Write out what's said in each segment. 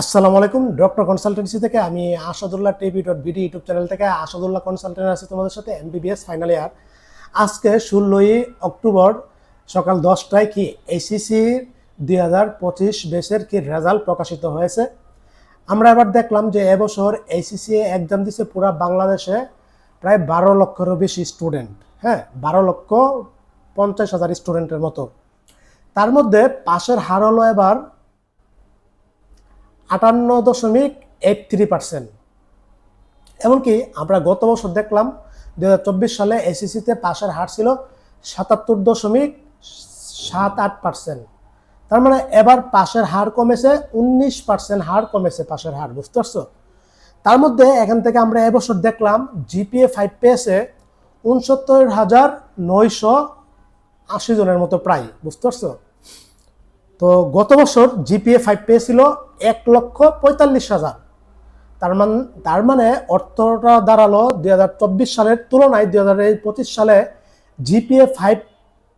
আসসালামু আলাইকুম, doctor consultancy থেকে আমি Asadullah TV dot BD YouTube channel থেকে আসাদুল্লাহ কনসালটেন্ট আছে তোমাদের সাথে এমবিবিএস ফাইনাল ইয়ার। আজকে ষোলোই অক্টোবর সকাল দশটায় কি এইসিসির দুই হাজার পঁচিশ বেসের কি রেজাল্ট প্রকাশিত হয়েছে? আমরা এবার দেখলাম যে এবছর এইসিসি এক্সাম দিছে পুরা বাংলাদেশে প্রায় বারো লক্ষেরও বেশি স্টুডেন্ট হ্যাঁ বারো লক্ষ পঞ্চাশ হাজার স্টুডেন্টের মতো। তার মধ্যে পাশের হার হলো এবার আটান্ন দশমিক এইট থ্রি পার্সেন্ট। এমনকি আমরা গত বছর দেখলাম দু হাজার চব্বিশ সালে এসিসিতে পাশের হার ছিল সাতাত্তর দশমিক সাত আট পার্সেন্ট। তার মানে এবার পাশের হার কমেছে, উনিশ পার্সেন্ট হার কমেছে পাশের হার, বুঝতে পারছ? তার মধ্যে এখান থেকে আমরা এবছর দেখলাম জিপিএ ফাইভ পেয়েছে উনসত্তর হাজার নয়শো আশি জনের মতো প্রায়, বুঝতে পারছ? তো গত বছর জিপিএ ফাইভ পেয়েছিল এক লক্ষ পঁয়তাল্লিশ হাজার। তার মান, তার মানে অর্থটা দাঁড়াল দুই হাজার চব্বিশ সালের তুলনায় দুই হাজার পঁচিশ সালে জিপিএ ফাইভ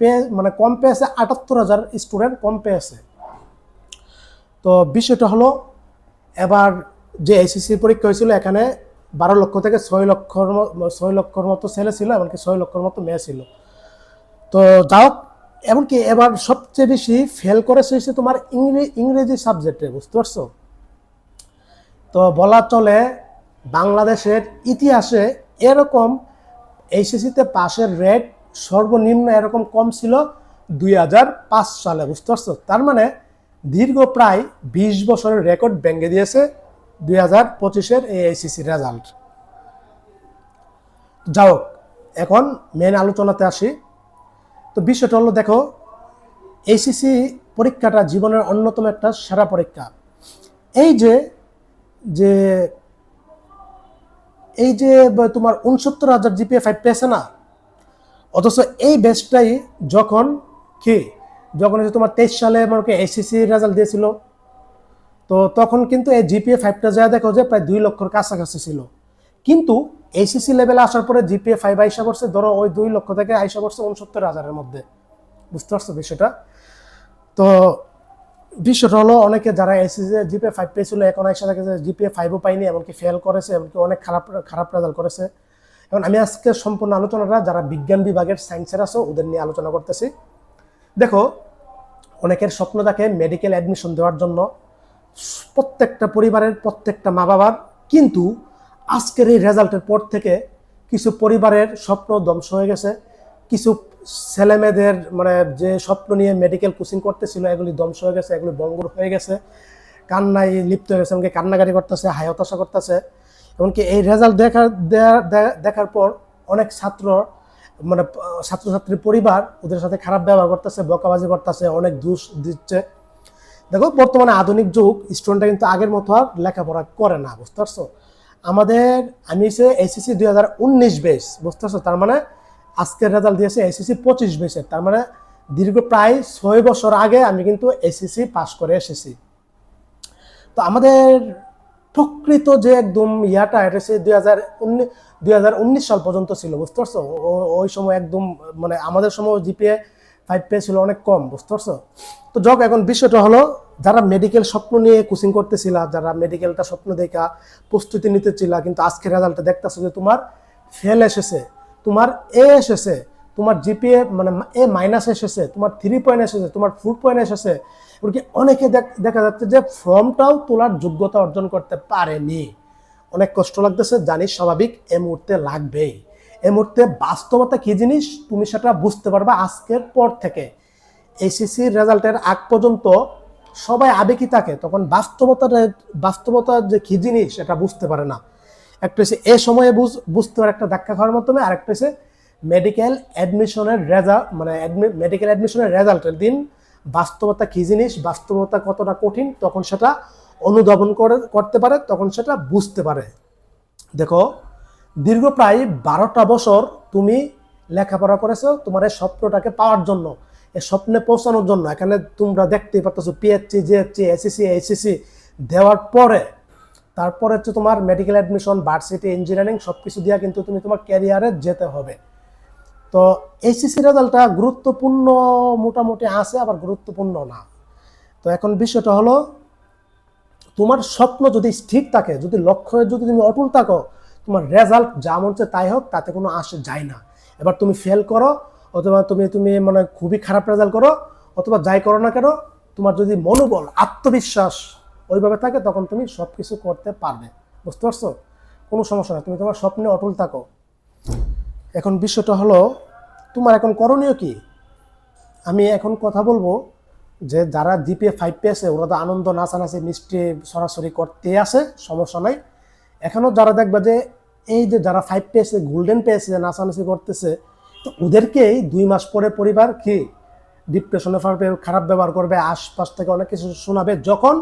পেয়ে মানে কম পেয়েছে আটাত্তর হাজার স্টুডেন্ট কম পেয়েছে। তো বিষয়টা হলো, এবার যে এসএসসি পরীক্ষা হয়েছিল, এখানে বারো লক্ষ থেকে ছয় লক্ষর ছয় লক্ষর মতো ছেলে ছিল, এমনকি ছয় লক্ষর মতো মেয়ে ছিল। তো যাও এমনকি এবার সবচেয়ে বেশি ফেল করেছে হচ্ছে তোমার ইংরে- ইংরেজি সাবজেক্টে বুঝতে পারছ? তো বলা চলে বাংলাদেশের ইতিহাসে এরকম এইচএসিতে পাশের রেট সর্বনিম্ন এরকম কম ছিল দুই হাজার পাঁচ সালে, বুঝতে পারছ? তার মানে দীর্ঘ প্রায় বিশ বছরের রেকর্ড ভেঙে দিয়েছে দুই হাজার পঁচিশের এই এইচএসি রেজাল্ট যাও এখন মেন আলোচনাতে আসি। তো বিষয়টা হলো, দেখো এইচএসি পরীক্ষাটা জীবনের অন্যতম একটা সেরা পরীক্ষা। এই যে যে, এই যে তোমার উনসত্তর হাজার জিপিএ ফাইভ পেয়েছে না, অথচ এই ব্যাচটাই যখন কি, যখন তোমার তেইশ সালে আমাকে এসএসসি রেজাল্ট দিয়েছিল, তো তখন কিন্তু এই জিপিএ ফাইভটা যা দেখো যে প্রায় দুই লক্ষর কাছাকাছি ছিল। কিন্তু এইচএসসি লেভেলে আসার পরে জিপিএ ফাইভ আইসা পড়ছে, ধরো ওই দুই লক্ষ থেকে আইসা পড়ছে উনসত্তর হাজারের মধ্যে। বুঝতে পারছ বিষয়টা? তো বিষয়টা হলো, অনেকে যারা এসএসসি জিপিএ ফাইভ পেয়েছিল, এখন আইসা দেখে যে জিপিএ ফাইভও পাইনি এমনকি ফেল করেছে, এমনকি অনেক খারাপ খারাপ রেজাল্ট করেছে। এখন আমি আজকে সম্পূর্ণ আলোচনাটা, যারা বিজ্ঞান বিভাগের সায়েন্সের আছে, ওদের নিয়ে আলোচনা করতেছি। দেখো, অনেকের স্বপ্ন থাকে মেডিকেল অ্যাডমিশন দেওয়ার জন্য। প্রত্যেকটা পরিবারের প্রত্যেকটা মা বাবার কিন্তু আজকের এই রেজাল্টের পর থেকে কিছু পরিবারের স্বপ্ন ধ্বংস হয়ে গেছে। কিছু ছেলেমেয়েদের মানে যে স্বপ্ন নিয়ে মেডিকেল কোচিং করতেছিল, এগুলি ধ্বংস হয়ে গেছে, এগুলি বঙ্গুর হয়ে গেছে। কান্নায় লিপ্ত হয়ে গেছে, এমনকি কান্নাকাটি করতেছে, হায় হতাশা করতেছে। এমনকি এই রেজাল্ট দেখার দেখার পর অনেক ছাত্র মানে ছাত্রছাত্রীর পরিবার ওদের সাথে খারাপ ব্যবহার করতেছে, বকাবাজি করতেছে, অনেক দোষ দিচ্ছে। দেখো, বর্তমানে আধুনিক যুগ স্টুডেন্টরা কিন্তু আগের মতো আর লেখাপড়া করে না, বুঝতে পারছ? আমাদের, আমি হচ্ছে এসএসসি দুই হাজার উনিশ বেস বুঝতে পারছ তার মানে আজকের রেজাল্ট দিয়েছে এসএসসি পঁচিশ বেসের তার মানে দীর্ঘ প্রায় ছয় বছর আগে আমি কিন্তু এসএসসি পাশ করে এসেছি। তো আমাদের প্রকৃত যে একদম ইয়াটা, এটা হচ্ছে দুই হাজার দুই হাজার উনিশ সাল পর্যন্ত ছিল বুঝতে পারছ ওই সময় একদম মানে আমাদের সময় জিপিএ ফাইভ পে ছিল অনেক কম, বুঝতে পারছ? তো যাক এখন বিষয়টা হলো, যারা মেডিকেল স্বপ্ন নিয়ে কোচিং করতেছিল, যারা মেডিকেলটা স্বপ্ন দেখা, প্রস্তুতি নিতেছিল, কিন্তু আজকের রেজাল্টটা দেখতেছো যে তোমার ফেল এসেছে, তোমার এ এসেছে, তোমার জিপিএ মানে এ মাইনাস এসেছে, তোমার থ্রি পয়েন্ট এসেছে, তোমার ফোর পয়েন্ট এসেছে, এমনকি অনেকে দেখা যাচ্ছে যে ফর্মটাও তোলার যোগ্যতা অর্জন করতে পারেনি। অনেক কষ্ট লাগতেছে, জানি স্বাভাবিক এ মুহূর্তে লাগবেই। এ মুহূর্তে বাস্তবতা কি জিনিস? তুমি সেটা বুঝতে পারবে আজকের পর থেকে। এইচএসসি রেজাল্টের আগ পর্যন্ত সবাই আবেগই থাকে, তখন বাস্তবতার বাস্তবতার যে কি জিনিস সেটা বুঝতে পারে না। একটা হচ্ছে এ সময়ে বুঝ, বুঝতে পারে একটা ধাক্কা খাওয়ার মাধ্যমে আর একটা হচ্ছে মেডিকেল অ্যাডমিশনের রেজাল্ট মানে মেডিকেল অ্যাডমিশনের রেজাল্টের দিন বাস্তবতা কি জিনিস, বাস্তবতা কতটা কঠিন, তখন সেটা অনুধাবন করে, করতে পারে, তখন সেটা বুঝতে পারে। দেখো দীর্ঘ প্রায় বারোটা বছর তুমি লেখাপড়া করেছ তোমার এই স্বপ্নটাকে পাওয়ার জন্য, এই স্বপ্নে পৌঁছানোর জন্য। এখানে তোমরা দেখতেই পাচ্ছ পিএইচসি জিএসসি এসএসসি এইচএসসি দেওয়ার পরে, তারপরে হচ্ছে তোমার মেডিকেল অ্যাডমিশন ভার্সিটি ইঞ্জিনিয়ারিং সব কিছু দিয়ে কিন্তু তুমি তোমার ক্যারিয়ারে যেতে হবে। তো এইচএসসি রেজাল্টটা গুরুত্বপূর্ণ মোটামুটি আছে, আবার গুরুত্বপূর্ণ না। তো এখন বিষয়টা হলো, তোমার স্বপ্ন যদি ঠিক থাকে, যদি লক্ষ্যে যদি তুমি অটল থাকো তোমার রেজাল্ট যা মন তাই হোক, তাতে কোনো আসে যায় না। এবার তুমি ফেল করো, অথবা তুমি তুমি মানে খুবই খারাপ রেজাল্ট করো, অথবা যাই করো না কেন, তোমার যদি মনোবল, আত্মবিশ্বাস ওইভাবে থাকে, তখন তুমি সব কিছু করতে পারবে। বুঝতে পারছ? কোনো সমস্যা না তুমি তোমার স্বপ্নে অটল থাকো। এখন বিষয়টা হলো, তোমার এখন করণীয় কি? আমি এখন কথা বলব যে যারা জিপিএ ফাইভ পেয়েছে ওরা তো আনন্দ, নাচানাচি, মিষ্টি, সরাসরি করতে আসে, সমস্যা নাই। এখনও যারা দেখবে যে এই যে যারা ফাইভ পেয়েছে গোল্ডেন পেয়েছে নাচানাচি করতেছে, তো ওদেরকেই দুই মাস পরে পরিবার কি ডিপ্রেশনে পারবে খারাপ ব্যবহার করবে, আশপাশ থেকে অনেক কিছু শোনাবে, যখন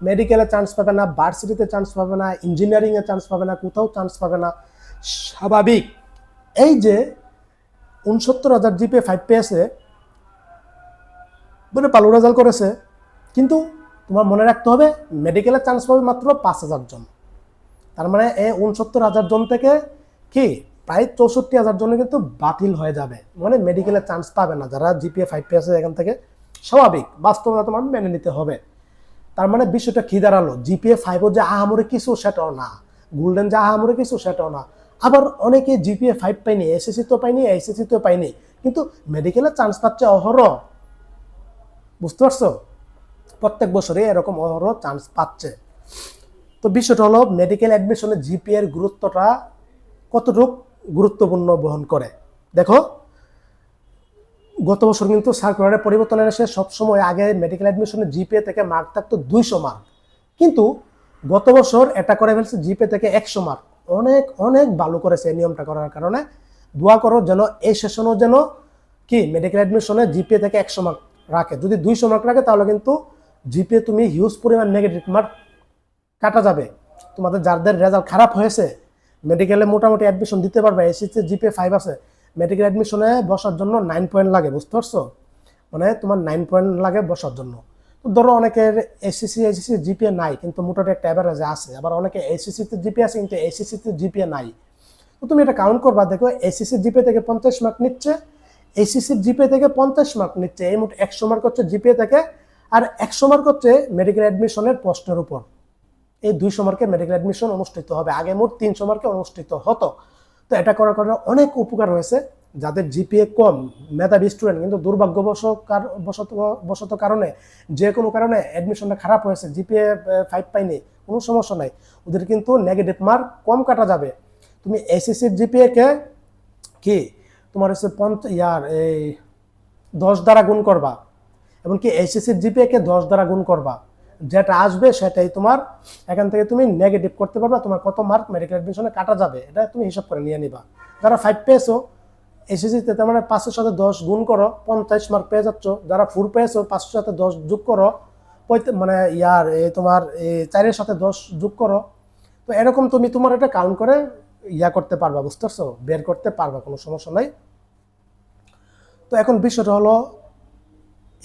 মেডিকেলে চান্স পাবে না ভার্সিটিতে চান্স পাবে না ইঞ্জিনিয়ারিংয়ে চান্স পাবে না, কোথাও চান্স পাবে না, স্বাভাবিক। এই যে উনসত্তর হাজার জিপে ফাইভ পেয়েছে মানে ভালো রেজাল্ট করেছে, কিন্তু তোমার মনে রাখতে হবে মেডিকেলে চান্স পাবে মাত্র পাঁচ হাজার জন। তার মানে এই উনসত্তর হাজার জন থেকে কি? প্রায় চৌষট্টি হাজার জন কিন্তু বাতিল হয়ে যাবে। মানে মেডিকেলে চান্স পাবে না। যারা জিপিএ ফাইভ পেয়েছে এখান থেকে স্বাভাবিক। বাস্তবতা তোমার মেনে নিতে হবে। তার মানে বিষয়টা কি দাঁড়াল? জিপিএ ফাইভও যে আহামরি কিছু সেটাও না। গোল্ডেন যে আহামরি কিছু সেটাও না। আবার অনেকে জিপিএ ফাইভ পাইনি এসএসসি তো পাইনি এসএসসি তো পাইনি কিন্তু মেডিকেলে চান্স পাচ্ছে অহরহ। বুঝতে পারছ? প্রত্যেক বছরে এরকম অহরহ চান্স পাচ্ছে। তো বিষয়টা হলো মেডিকেল অ্যাডমিশনে জিপিএ এর গুরুত্বটা কতটুকু গুরুত্বপূর্ণ বহন করে? দেখো, গত বছর কিন্তু সার্কুলারের পরিবর্তন এসে সবসময় আগে মেডিকেল অ্যাডমিশনে জিপিএ থেকে মার্ক থাকতো দুইশো মার্ক কিন্তু গত বছর এটা করে ফেলছে জিপিএ থেকে একশো মার্ক অনেক অনেক ভালো করেছে এই নিয়মটা করার কারণে। দোয়া করো যেন এই সেশনও যেন কি মেডিকেল অ্যাডমিশনে জিপিএ থেকে একশো মার্ক রাখে। যদি দুইশো মার্ক রাখে তাহলে কিন্তু জিপিএ তুমি হিউজ পরিমাণ নেগেটিভ মার্ক কাটা যাবে। তোমাদের যাদের রেজাল্ট খারাপ হয়েছে মেডিকেলে মোটামুটি অ্যাডমিশন দিতে পারবে এসিসি জিপে ফাইভ আছে। মেডিকেল অ্যাডমিশনে বসার জন্য নাইন পয়েন্ট লাগে, বুঝতে পারছ? মানে তোমার নাইন পয়েন্ট লাগে বসার জন্য। তো ধরো অনেকের এসিসি এসিসি জিপিএ নাই, কিন্তু মোটামুটি একটা অ্যাভারেজে আছে। আবার অনেকে এসিসিতে জিপিএ আছে, কিন্তু এসিসিতে জিপিএ নাই। তো তুমি এটা কাউন্ট করবা, দেখো এসিসি জিপিএ থেকে পঞ্চাশ মার্ক নিচ্ছে এসিসির জিপিএ থেকে পঞ্চাশ মার্ক নিচ্ছে। এই মোট একশো মার্ক হচ্ছে জিপিএ থেকে, আর একশো মার্ক হচ্ছে মেডিকেল অ্যাডমিশনের প্রশ্নের উপর। এই দুইশো মার্কে মেডিকেল অ্যাডমিশন অনুষ্ঠিত হবে। আগে মোট তিনশো মার্কে অনুষ্ঠিত হতো। তো এটা করার কারণে অনেক উপকার হয়েছে। যাদের জিপিএ কম, মেধাবী স্টুডেন্ট কিন্তু দুর্ভাগ্যবশত কার- বশত বশত কারণে, যে কোনো কারণে অ্যাডমিশনটা খারাপ হয়েছে জিপিএ ফাইভ পাইনি কোনো সমস্যা নাই। ওদের কিন্তু নেগেটিভ মার্ক কম কাটা যাবে। তুমি এসএসসির জিপিএ কে তোমার হচ্ছে পঞ্চ, ইয়ার, এই, দশ দ্বারা গুণ করবা। এমনকি এসএসসির জিপিএ কে দশ দ্বারা গুণ করবা। যেটা আসবে সেটাই তোমার এখান থেকে তুমি নেগেটিভ করতে পারবা, তোমার কত মার্ক মেডিকেল অ্যাডমিশনে কাটা যাবে, এটা তুমি হিসাব করে নিয়ে নিবা। যারা ফাইভ পেয়েছ এসএসসিতে তার মানে পাঁচশোর সাথে দশ গুণ করো, পঞ্চাশ মার্ক পেয়ে যাচ্ছ। যারা ফোর পেয়েছ পাঁচশোর সাথে দশ যোগ করো মানে ইয়ার তোমার চারের সাথে দশ যোগ করো। তো এরকম তুমি তোমার এটা কাউন্ট করে ইয়া করতে পারবা বুঝতে পারছ বের করতে পারবা, কোনো সমস্যা নাই। তো এখন বিষয়টা হলো,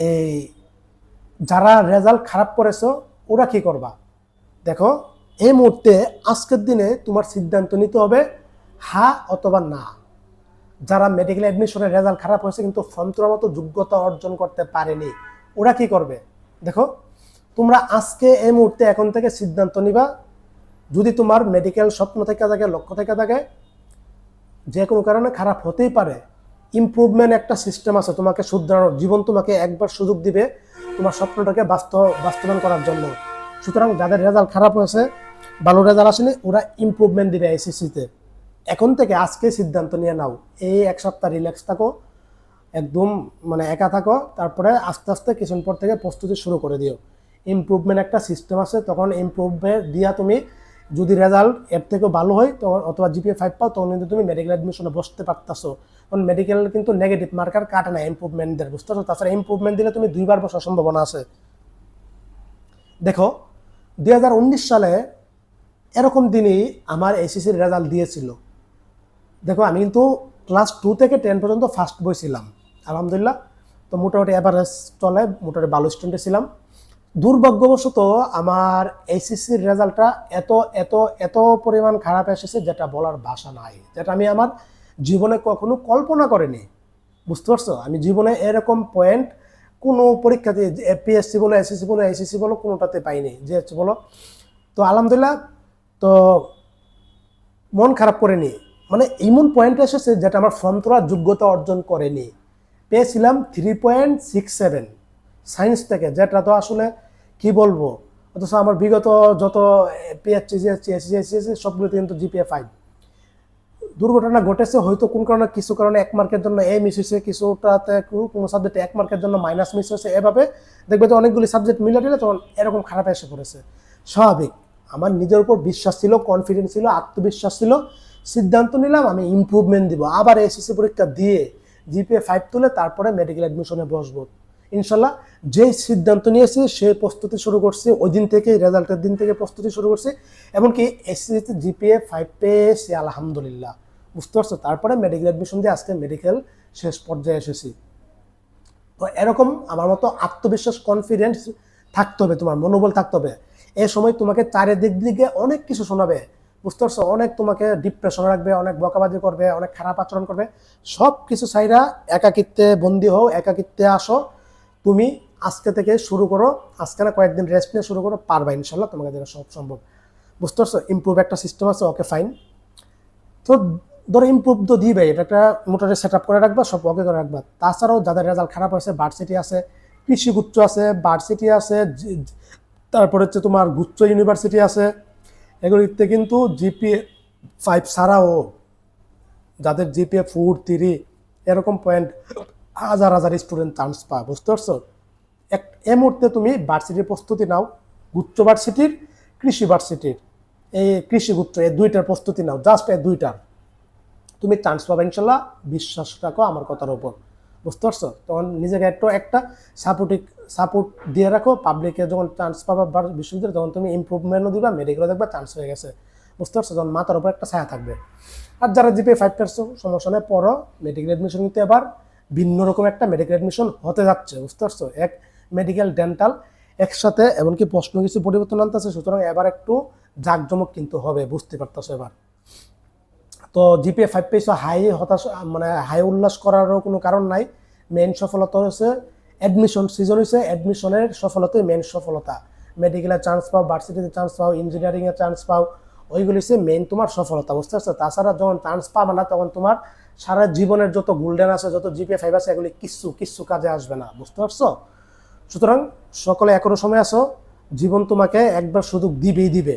এই যারা রেজাল্ট খারাপ করেছ, ওরা কি করবা? দেখো, এই মুহূর্তে আজকের দিনে তোমার সিদ্ধান্ত নিতে হবে, হা অথবা না। যারা মেডিকেল অ্যাডমিশনের রেজাল্ট খারাপ হয়েছে, কিন্তু ফন্ত্র মতো যোগ্যতা অর্জন করতে পারেনি, ওরা কি করবে? দেখো, তোমরা আজকে এই মুহূর্তে এখন থেকে সিদ্ধান্ত নিবা, যদি তোমার মেডিকেল স্বপ্ন থেকে থাকে, লক্ষ্য থেকে থাকে, যে কোনো কারণে খারাপ হতেই পারে। ইমপ্রুভমেন্ট একটা সিস্টেম আছে, তোমাকে শুধরানোর, জীবন তোমাকে একবার সুযোগ দিবে তোমার স্বপ্নটাকে বাস্তব বাস্তবায়ন করার জন্য। সুতরাং যাদের রেজাল্ট খারাপ হয়েছে, ভালো রেজাল্ট আসেনি, ওরা ইম্প্রুভমেন্ট দিবে এসএসসিতে এখন থেকে আজকে সিদ্ধান্ত নিয়ে নাও। এই এক সপ্তাহ রিল্যাক্স থাকো, একদম মানে একা থাকো, তারপরে আস্তে আস্তে কিছুদিন পর থেকে প্রস্তুতি শুরু করে দিও। ইমপ্রুভমেন্ট একটা সিস্টেম আছে, তখন ইমপ্রুভমেন্ট দিয়া তুমি যদি রেজাল্ট এর থেকেও ভালো হয়, তখন অথবা জিপিএ ফাইভ পাও, তখন কিন্তু তুমি মেডিকেল অ্যাডমিশনে বসতে পারতাছো। কারণ মেডিকেল কিন্তু নেগেটিভ মার্কার কাটে না ইমপ্রুভমেন্টদের পারছ? তাছাড়া ইমপ্রুভমেন্ট দিলে তুমি দুইবার বসার সম্ভাবনা আছে। দেখো দু হাজার উনিশ সালে এরকম দিনই আমার এসএসসির রেজাল্ট দিয়েছিল। দেখো, আমি কিন্তু ক্লাস টু থেকে টেন পর্যন্ত ফার্স্ট বই ছিলাম। আলহামদুলিল্লাহ, তো মোটামুটি অ্যাভারেজ চলে, মোটামুটি ভালো স্টুডেন্টে ছিলাম। দুর্ভাগ্যবশত আমার এইচএসসির রেজাল্টটা এত এত এত পরিমাণ খারাপ এসেছে যেটা বলার ভাষা নাই, যেটা আমি আমার জীবনে কখনো কল্পনা করিনি। বুঝতে পারছ? আমি জীবনে এরকম পয়েন্ট কোনো পরীক্ষাতে পিএসসি বলো এসএসসি বলো এসএসসি বলো, কোনোটাতে পাইনি। যে বলো, তো আলহামদুলিল্লাহ, তো মন খারাপ করেনি। মানে এমন পয়েন্ট এসেছে যেটা আমার ফর্ম তোলার যোগ্যতা অর্জন করেনি। পেয়েছিলাম three point six seven science থেকে, যেটা তো আসলে কি বলব? অথচ আমার বিগত যত পিএসসি জিএসসি এসএসসি সবগুলোতে কিন্তু জিপিএ ফাইভ দুর্ঘটনা ঘটেছে হয়তো কোন কারণে, কিছু কারণে এক মার্কের জন্য এ মিস হয়েছে, কিছুটাতে কোনো সাবজেক্টে এক মার্কের জন্য মাইনাস মিস হয়েছে। এভাবে দেখবে যে অনেকগুলি সাবজেক্ট মিলে দিলে তখন এরকম খারাপ এসে পড়েছে। স্বাভাবিক। আমার নিজের উপর বিশ্বাস ছিল কনফিডেন্স ছিল, আত্মবিশ্বাস ছিল। সিদ্ধান্ত নিলাম, আমি ইমপ্রুভমেন্ট দিব। আবার এসএসসি পরীক্ষা দিয়ে জিপিএ ফাইভ তুলে তারপরে মেডিকেল অ্যাডমিশনে বসবো। ইনশাল্লাহ, যেই সিদ্ধান্ত নিয়েছি সেই প্রস্তুতি শুরু করছি, ওই দিন থেকে, রেজাল্টের দিন থেকে প্রস্তুতি শুরু করছি। এমনকি এসএসসিতে জিপিএ, ফাইভ পেয়েছি, আলহামদুলিল্লাহ। বুঝতে পারছ? তারপরে মেডিকেল অ্যাডমিশন দিয়ে আজকে মেডিকেল শেষ পর্যায়ে এসেছি। তো এরকম আমার মতো আত্মবিশ্বাস কনফিডেন্স থাকতে হবে তোমার, মনোবল থাকতে হবে। এ সময় তোমাকে চারিদিক দিকে অনেক কিছু শোনাবে। বুঝতে পারছ? অনেক তোমাকে ডিপ্রেশন রাখবে, অনেক বকাবাজি করবে, অনেক খারাপ আচরণ করবে। সব কিছু চাইরা একাকিত্বে বন্দি হও, একাকিত্বে আসো। তুমি আজকে থেকে শুরু করো, আজকে না কয়েকদিন রেস্ট নিয়ে শুরু করো, পারবা ইনশাল্লাহ তোমাকে যেটা সব সম্ভব। বুঝতে পারছ? ইমপ্রুভ একটা সিস্টেম আছে ওকে ফাইন তো ধরো ইমপ্রুভ তো দিবে, এটা একটা মোটরে সেট আপ করে রাখবা, সব ওকে করে রাখবা। তাছাড়াও যাদের রেজাল্ট খারাপ হয়েছে ভার্সিটি আছে, কৃষি গুচ্ছ আছে ভার্সিটি আছে তারপর হচ্ছে তোমার গুচ্ছ ইউনিভার্সিটি আছে, এগুলিতে কিন্তু জিপিএ ফাইভ ছাড়াও যাদের জিপিএ ফোর থ্রি এরকম পয়েন্ট হাজার হাজার স্টুডেন্ট চান্স পায়, বুঝতে পারছ? এক, এ মুহূর্তে তুমি ভার্সিটির প্রস্তুতি নাও, গুচ্ছ ভার্সিটির কৃষি ভার্সিটির এই কৃষি গুচ্ছ এই দুইটার প্রস্তুতি নাও জাস্ট এই দুইটার তুমি চান্স পাবে ইনশাল্লাহ, বিশ্বাস রাখো আমার কথার উপর, বুঝতে পারছ? তখন নিজেকে একটু একটা সাপোর্টিক সাপোর্ট দিয়ে রাখো পাবলিকে যখন চান্স পাবা বিশ্ববিদ্যালয়ে, তখন তুমি ইমপ্রুভমেন্টও দিবা মেডিকেলও দেখবা চান্স হয়ে গেছে, বুঝতে পারছ? যখন মাথার উপর একটা ছায়া থাকবে। আর যারা জিপে ফাইভ পারছ সমস্যা নেই পড়ো মেডিকেল অ্যাডমিশন নিতে এবার ভিন্ন রকম একটা মেডিকেল অ্যাডমিশন হতে যাচ্ছে, বুঝতে পারছ? এক মেডিকেল ডেন্টাল একসাথে, এমনকি প্রশ্ন কিছু পরিবর্তন আনতেছে সুতরাং এবার একটু জাঁকজমক কিন্তু হবে, বুঝতে পারতেছো এবার। তো জিপিএ ফাইভ পেয়েছ, হাই হতাশ মানে হাই উল্লাস করারও কোনো কারণ নাই। মেন সফলতা হচ্ছে অ্যাডমিশন সিজন হয়েছে অ্যাডমিশনের সফলতাই মেন সফলতা। মেডিকেলে চান্স পাও ভার্সিটিতে চান্স পাও ইঞ্জিনিয়ারিংয়ে চান্স পাও, ওইগুলি হচ্ছে মেন তোমার সফলতা, বুঝতে পারছ? তাছাড়া যখন চান্স পাবে না, তখন তোমার সারা জীবনের যত গোল্ডেন আছে, যত জিপিএ ফাইভ আছে, এগুলি কিচ্ছু কিচ্ছু কাজে আসবে না। বুঝতে পারছ? সুতরাং সকলে এখনও সময় আছো, জীবন তোমাকে একবার সুযোগ দিবেই দিবে।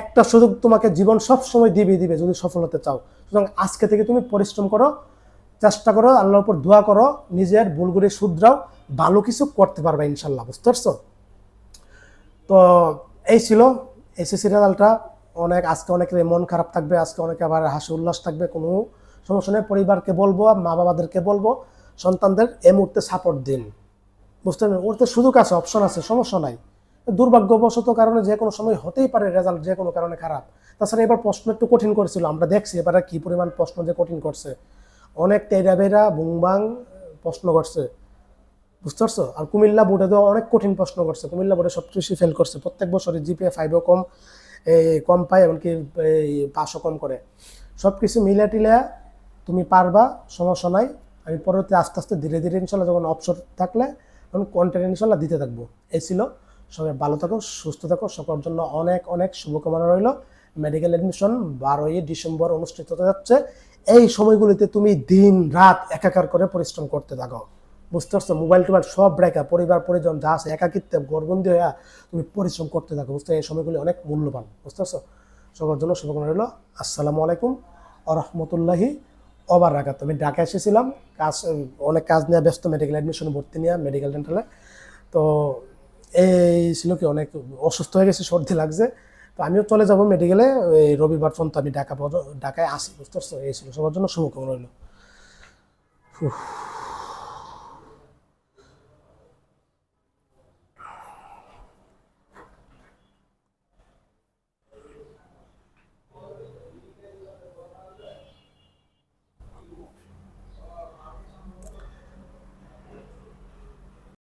একটা সুযোগ তোমাকে জীবন সব সময় দিবে দিবে যদি সফল হতে চাও। সুতরাং আজকে থেকে তুমি পরিশ্রম করো, চেষ্টা করো, আল্লাহর উপর দোয়া করো, নিজের ভুলগুলি শুধরাও, ভালো কিছু করতে পারবে ইনশাল্লাহ, বুঝতে পারছ? তো এই ছিল এসএসসি রেজাল্টটা। অনেক, আজকে অনেকের মন খারাপ থাকবে, আজকে অনেকে আবার হাসি উল্লাস থাকবে, কোনো সমস্যা নেই, পরিবারকে বলব মা বাবাদেরকে বলব, সন্তানদের এই মুহূর্তে সাপোর্ট দিন। বুঝতে পারলেন? ওর তো সুযোগ আছে অপশন আছে, সমস্যা নাই। দুর্ভাগ্যবশত কারণে যে কোনো সময় হতেই পারে রেজাল্ট যে কোনো কারণে খারাপ। তাছাড়া এবার প্রশ্ন একটু কঠিন করেছিল, আমরা দেখছি এবারে কি পরিমাণ প্রশ্ন যে কঠিন করছে। অনেক টেরা বেরা বুংবাং প্রশ্ন করছে। বুঝতে পারছ? আর কুমিল্লা বোর্ডে তো অনেক কঠিন প্রশ্ন করছে। কুমিল্লা বোর্ডে সব কিছু ফেল করছে। প্রত্যেক বছরে জিপিএ ফাইভও কম কম পায়, এমনকি পাঁচও কম করে। সব কিছু মিলে টিলে তুমি পারবা, সমস্যা নাই। আমি পরবর্তী আস্তে আস্তে ধীরে ধীরে ইনশাল্লাহ যখন অপসর থাকলে, তখন কন্টেন্ট ইনশাল্লাহ দিতে থাকব। এই ছিল। সবাই ভালো থাকো, সুস্থ থাকো। সকলের জন্য অনেক অনেক শুভকামনা রইল। মেডিকেল অ্যাডমিশন বারোই ডিসেম্বর অনুষ্ঠিত হতে যাচ্ছে। এই সময়গুলিতে তুমি দিন, রাত একাকার করে পরিশ্রম করতে থাকো। বুঝতে পারছ? মোবাইল টোবাইল সব ব্রেকা পরিবার, পরিজন, যা আছে, একাকিত্বে গর্বন্দি হয়ে তুমি পরিশ্রম করতে থাকো। বুঝতে এই সময়গুলি অনেক মূল্যবান। বুঝতে পারছ? সবার জন্য শুভকামনা রইল। আসসালামু আলাইকুম। আ রহমতুল্লাহি অবার রাখাত আমি ঢাকা এসেছিলাম, কাজ, অনেক কাজ নিয়ে ব্যস্ত মেডিকেল অ্যাডমিশন ভর্তি নিয়ে মেডিকেল ডেন্টালে তো এই ছিল কি, অনেক অসুস্থ হয়ে গেছে, সর্দি লাগছে। তো আমিও চলে যাব মেডিকেলে এই রবিবার ফোন তো আমি ঢাকা ঢাকায় আসি, বুঝতে পারছ? এই ছিল সবার জন্য শুভকামনা রইল।